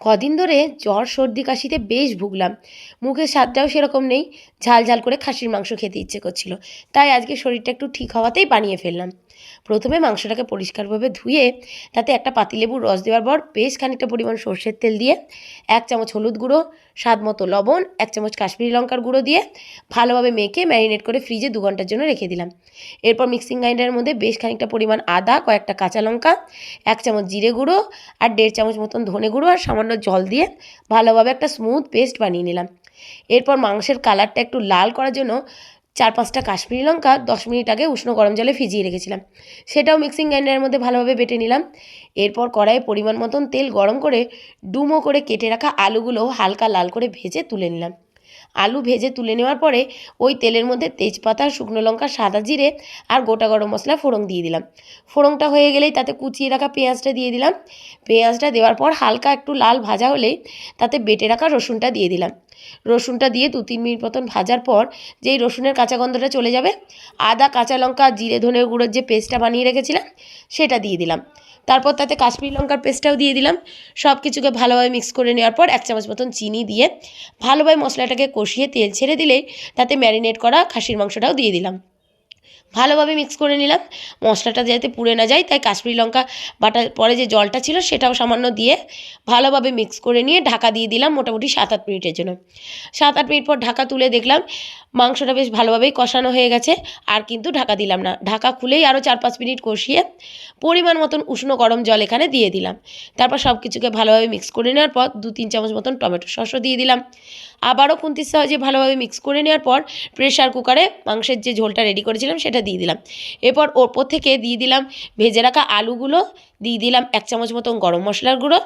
কদিন ধরে জ্বর, সর্দি, কাশিতে বেশ ভুগলাম। মুখের স্বাদটাও সেরকম নেই। ঝাল ঝাল করে খাসির মাংস খেতে ইচ্ছে করছিল। তাই আজকে শরীরটা একটু ঠিক হওয়াতেই বানিয়ে ফেললাম। প্রথমে মাংসটাকে পরিষ্কারভাবে ধুয়ে, তাতে একটা পাতিলেবুর রস দেওয়ার পর বেশ খানিকটা পরিমাণ সর্ষের তেল দিয়ে, এক চামচ হলুদ গুঁড়ো, স্বাদ মতো লবণ, এক চামচ কাশ্মীরি লঙ্কার গুঁড়ো দিয়ে ভালোভাবে মেখে ম্যারিনেট করে ফ্রিজে দু ঘণ্টার জন্য রেখে দিলাম। এরপর মিক্সিং গ্রাইন্ডারের মধ্যে বেশ খানিকটা পরিমাণ আদা, কয়েকটা কাঁচা লঙ্কা, এক চামচ জিরে গুঁড়ো আর দেড় চামচ মতন ধনে গুঁড়ো আর সামান্য জল দিয়ে ভালোভাবে একটা স্মুথ পেস্ট বানিয়ে নিলাম। এরপর মাংসের কালারটা একটু লাল করার জন্য চার পাঁচটা কাশ্মীরি লঙ্কা দশ মিনিট আগে উষ্ণ গরম জলে ভিজিয়ে রেখেছিলাম। সেটাও মিক্সিং গ্রাইন্ডারের মধ্যে ভালোভাবে বেটে নিলাম। এরপর কড়াইয়ে পরিমাণ মতন তেল গরম করে ডুমো করে কেটে রাখা আলুগুলো হালকা লাল করে ভেজে তুলে নিলাম। আলু ভেজে তুলে নেওয়ার পরে ওই তেলের মধ্যে তেজপাতা, শুকনো লঙ্কা, সাদা জিরে আর গোটা গরম মশলা ফোড়ন দিয়ে দিলাম। ফোড়নটা হয়ে গেলেই তাতে কুচিয়ে রাখা পেঁয়াজটা দিয়ে দিলাম। পেঁয়াজটা দেওয়ার পর হালকা একটু লাল ভাজা হলেই তাতে বেটে রাখা রসুনটা দিয়ে দিলাম। রসুনটা দিয়ে দু তিন মিনিট মতন ভাজার পর যেই রসুনের কাঁচা গন্ধটা চলে যাবে, আদা, কাঁচা লঙ্কা, জিরে, ধনে গুঁড়োর যে পেস্টটা বানিয়ে রেখেছিলাম, সেটা দিয়ে দিলাম। তারপর তাতে কাশ্মীর লঙ্কার পেস্টটাও দিয়ে দিলাম। সব কিছুকে ভালোভাবে মিক্স করে নেওয়ার পর এক চামচ মতন চিনি দিয়ে ভালোভাবে মশলাটাকে কষিয়ে তেল ছেড়ে দিলেই তাতে ম্যারিনেট করা খাসির মাংসটাও দিয়ে দিলাম। ভালোভাবে মিক্স করে নিলাম। মশলাটা যাতে পুড়ে না যায়, তাই কাশ্মীরি লঙ্কা বাটার পরে যে জলটা ছিল সেটাও সামান্য দিয়ে ভালোভাবে মিক্স করে নিয়ে ঢাকা দিয়ে দিলাম মোটামুটি সাত আট মিনিটের জন্য। সাত আট মিনিট পর ঢাকা তুলে দেখলাম, মাংসটা বেশ ভালোভাবেই কষানো হয়ে গেছে, আর কিন্তু ঢাকা দিলাম না। ঢাকা খুলেই আরও চার পাঁচ মিনিট কষিয়ে পরিমাণ মতন উষ্ণ গরম জল এখানে দিয়ে দিলাম। তারপর সব কিছুকে ভালোভাবে মিক্স করে নেওয়ার পর দু তিন চামচ মতন টমেটো সসও দিয়ে দিলাম। আবারও খুন্তির সাহায্যে ভালোভাবে মিক্স করে নেওয়ার পর প্রেশার কুকারে মাংসের যে ঝোলটা রেডি করেছিলাম সেটা দিয়ে দিলাম। এরপর ওপর থেকে দিয়ে দিলাম, ভেজে রাখা আলুগুলো, দিয়ে দিলাম এক চামচ মতন গরম মশলার গুঁড়ো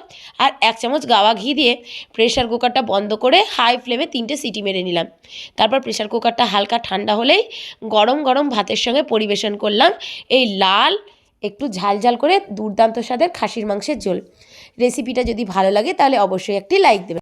আর এক চামচ গাওয়া ঘি দিয়ে প্রেশার কুকারটা বন্ধ করে হাই ফ্লেমে তিনটে সিটি মেরে নিলাম। তারপর প্রেশার কুকারটা হালকা ঠান্ডা হলেই গরম গরম ভাতের সঙ্গে পরিবেশন করলাম এই লাল, একটু ঝাল ঝাল করে দুর্দান্ত স্বাদের খাসির মাংসের ঝোল। রেসিপিটা যদি ভালো লাগে তাহলে অবশ্যই একটি লাইক দেবেন।